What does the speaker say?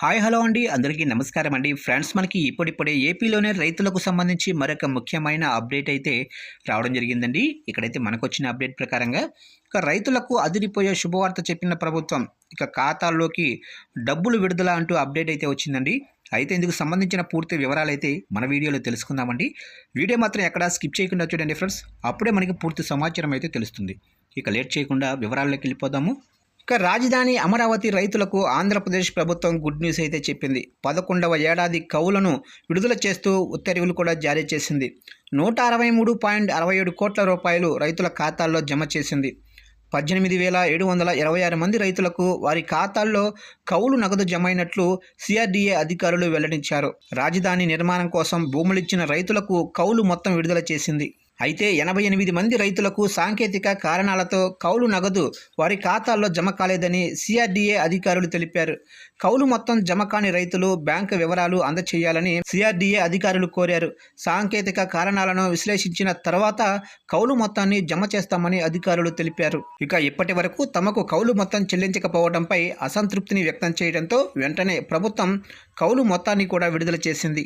Hi hello అండి. అందరికీ నమస్కారం అండి. ఫ్రెండ్స్ మనకి ఇప్పుడిప్పుడే ఏపీలోనే రైతులకు సంబంధించి మరొక ముఖ్యమైన అప్డేట్ అయితే రావడం జరిగిందండి. ఇక్కడైతే మనకు వచ్చిన అప్డేట్ ప్రకారంగా ఇక రైతులకు అదిరిపోయే శుభవార్త చెప్పిన ప్రభుత్వం ఇక ఖాతాల్లోకి డబ్బులు విడుదల అంటూ అప్డేట్ అయితే వచ్చిందండి. అయితే ఇందుకు సంబంధించిన పూర్తి వివరాలు అయితే మన వీడియోలో తెలుసుకుందామండి. వీడియో మాత్రం ఎక్కడా స్కిప్ చేయకుండా చూడండి ఫ్రెండ్స్. అప్పుడే మనకి పూర్తి సమాచారం అయితే తెలుస్తుంది. ఇక లేట్ చేయకుండా వివరాల్లోకి వెళ్ళిపోదాము. ఇక రాజధాని అమరావతి రైతులకు ఆంధ్రప్రదేశ్ ప్రభుత్వం గుడ్ న్యూస్ అయితే చెప్పింది. పదకొండవ ఏడాది కవులను విడుదల చేస్తూ ఉత్తర్వులు కూడా జారీ చేసింది. నూట అరవై మూడు పాయింట్ అరవై ఏడు కోట్ల రూపాయలు రైతుల ఖాతాల్లో జమ చేసింది. పద్దెనిమిది వేల ఏడు వందల ఇరవై ఆరు మంది రైతులకు వారి ఖాతాల్లో కౌలు నగదు జమైనట్లు సిఆర్డీఏ అధికారులు వెల్లడించారు. రాజధాని నిర్మాణం కోసం భూములిచ్చిన రైతులకు కౌలు మొత్తం విడుదల చేసింది. అయితే ఎనభై ఎనిమిది మంది రైతులకు సాంకేతిక కారణాలతో కౌలు నగదు వారి ఖాతాల్లో జమ కాలేదని సిఆర్డీఏ అధికారులు తెలిపారు. కౌలు మొత్తం జమ కాని రైతులు బ్యాంకు వివరాలు అందచేయాలని సిఆర్డీఏ అధికారులు కోరారు. సాంకేతిక కారణాలను విశ్లేషించిన తర్వాత కౌలు మొత్తాన్ని జమ చేస్తామని అధికారులు తెలిపారు. ఇక ఇప్పటి వరకు తమకు కౌలు మొత్తం చెల్లించకపోవడంపై అసంతృప్తిని వ్యక్తం చేయడంతో వెంటనే ప్రభుత్వం కౌలు మొత్తాన్ని కూడా విడుదల చేసింది.